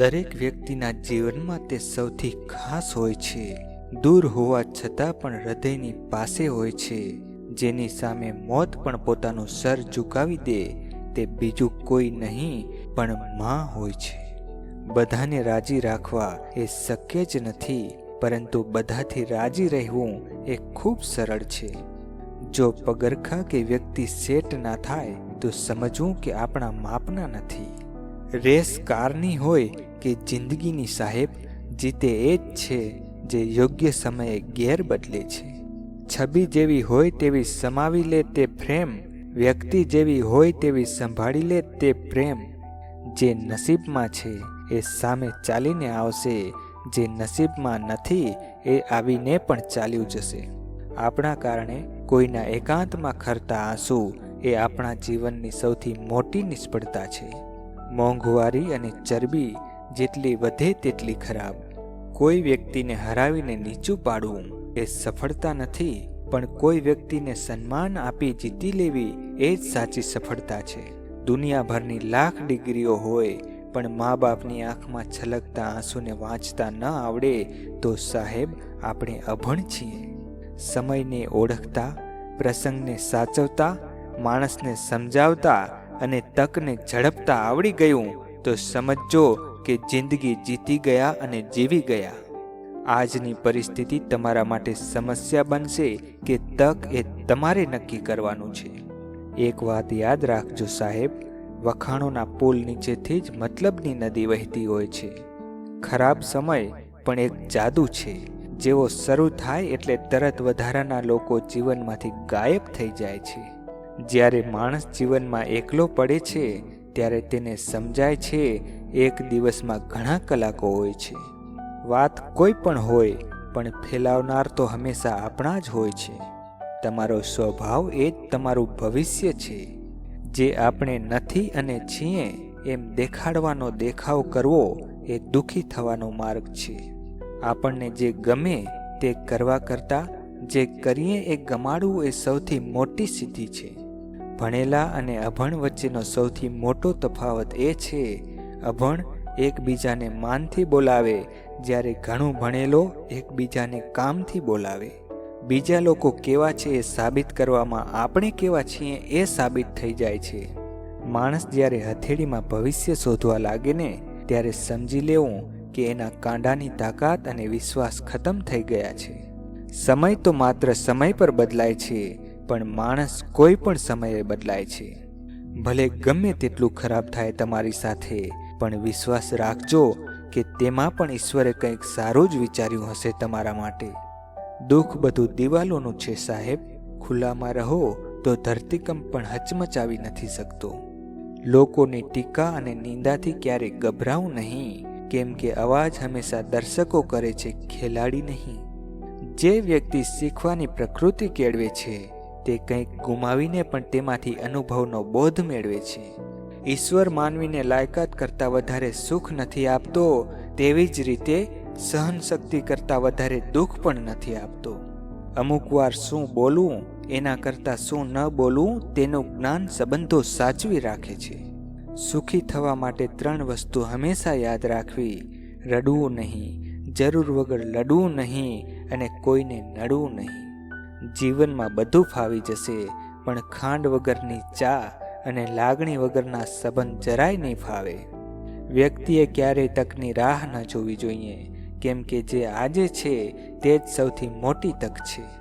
દરેક વ્યક્તિના જીવનમાં તે સૌથી ખાસ હોય છે. દૂર હોવા છતાં પણ હૃદયની પાસે હોય છે. જેની સામે મોત પણ પોતાનું સર ઝુકાવી દે, તે બીજું કોઈ નહીં, પણ માં હોય છે. બધાને રાજી રાખવા એ શક્ય જ નથી, પરંતુ બધાથી રાજી રહેવું એ ખૂબ સરળ છે. જો પગરખા કે વ્યક્તિ સેટ ના થાય, તો સમજવું કે આપણા માપના નથી. રેસ કારની હોય કે જિંદગીની સાહેબ જીતે એ જ છે જે યોગ્ય સમયે ગેર બદલે છે. છબી જેવી હોય તેવી સમાવી લે તે પ્રેમ, વ્યક્તિ જેવી હોય તેવી સંભાળી લે તે પ્રેમ. જે નસીબમાં છે એ સામે ચાલીને આવશે, જે નસીબમાં નથી એ આવીને પણ ચાલ્યું જશે. આપણા કારણે કોઈના એકાંતમાં ખરતા આંસુ એ આપણા જીવનની સૌથી મોટી નિષ્ફળતા છે. મોંઘવારી અને ચરબી જેટલી વધે તેટલી ખરાબ. કોઈ વ્યક્તિને હરાવીને નીચું પાડવું એ સફળતા નથી, પણ કોઈ વ્યક્તિને સન્માન આપી જીતી લેવી એ જ સાચી સફળતા છે. દુનિયાભરની લાખ ડિગ્રીઓ હોય, પણ મા બાપની આંખમાં છલકતા આંસુને વાંચતા ન આવડે તો સાહેબ, આપણે અભણ છીએ. સમયને ઓળખતા, પ્રસંગને સાચવતા, માણસને સમજાવતા અને તકને ઝડપતા આવડી ગયું તો સમજો કે જિંદગી જીતી ગયા અને જીવી ગયા. આજની પરિસ્થિતિ તમારા માટે સમસ્યા બનશે કે તક એ તમારે નક્કી કરવાનું છે. એક વાત યાદ રાખજો સાહેબ, વખાણોના પુલ નીચેથી જ મતલબની નદી વહેતી હોય છે. ખરાબ સમય પણ એક જાદુ છે. જેવો શરૂ થાય એટલે તરત વધારાના લોકો જીવનમાંથી ગાયબ થઈ જાય છે. જ્યારે માણસ જીવનમાં એકલો પડે છે ત્યારે તેને સમજાય છે, એક દિવસમાં ઘણા કલાકો હોય છે. વાત કોઈ પણ હોય, પણ ફેલાવનાર તો હંમેશા આપણા જ હોય છે. તમારો સ્વભાવ એ જ તમારું ભવિષ્ય છે. જે આપણે નથી અને છીએ, એમ દેખાડવાનો દેખાવ કરવો એ દુઃખી થવાનો માર્ગ છે. આપણને જે ગમે તે કરવા કરતાં, જે કરીએ એ ગમાડવું એ સૌથી મોટી સિદ્ધિ છે. ભણેલા અને અભણ વચ્ચેનો સૌથી મોટો તફાવત એ છે, અભણ એકબીજાને માનથી બોલાવે, જ્યારે ઘણું ભણેલો એકબીજાને કામથી બોલાવે. બીજા લોકો કેવા છે એ સાબિત કરવામાં આપણે કેવા છીએ એ સાબિત થઈ જાય છે. માણસ જ્યારે હથેળીમાં ભવિષ્ય શોધવા લાગે ને, ત્યારે સમજી લેવું કે એના કાંડાની તાકાત અને વિશ્વાસ ખતમ થઈ ગયા છે. સમય તો માત્ર સમય પર બદલાય છે પણ માણસ કોઈ પણ સમયે બદલાય છે. ભલે ગમે તેટલું ખરાબ થાય તમારી સાથે, પણ વિશ્વાસ રાખજો કે તેમાં પણ ઈશ્વરે કંઈક સારું જ વિચાર્યું હશે તમારા માટે. દુઃખ બધું દિવાલોનું છે સાહેબ. ખુલ્લામાં રહો તો ધરતીકંપ પણ હચમચાવી નથી શકતો. લોકોની ટીકા અને નિંદાથી ક્યારેય ગભરાવું નહીં. કેમ કે અવાજ હંમેશા દર્શકો કરે છે, ખેલાડી નહીં. જે વ્યક્તિ શીખવાની પ્રકૃતિ કેળવે છે તે કંઈક ગુમાવીને પણ તેમાંથી અનુભવનો બોધ મેળવે છે. ઈશ્વર માનવીને લાયકાત કરતાં વધારે સુખ નથી આપતો, તેવી જ રીતે સહન શક્તિ કરતાં વધારે દુઃખ પણ નથી આપતો. અમુક વાર શું બોલવું, એના કરતાં શું ન બોલવું, તેનું જ્ઞાન સંબંધો સાચવી રાખે છે. સુખી થવા માટે ત્રણ વસ્તુ હંમેશા યાદ રાખવી, રડવું નહીં, જરૂર વગર લડવું નહીં અને કોઈને નડવું નહીં. જીવનમાં બધું ફાવી જશે, પણ ખાંડ વગરની ચા અને લાગણી વગરના સંબંધ જરાય નહીં ફાવે. વ્યક્તિએ ક્યારેય તકની રાહ ન જોવી જોઈએ, કેમ કે જે આજે છે તે જ સૌથી મોટી તક છે.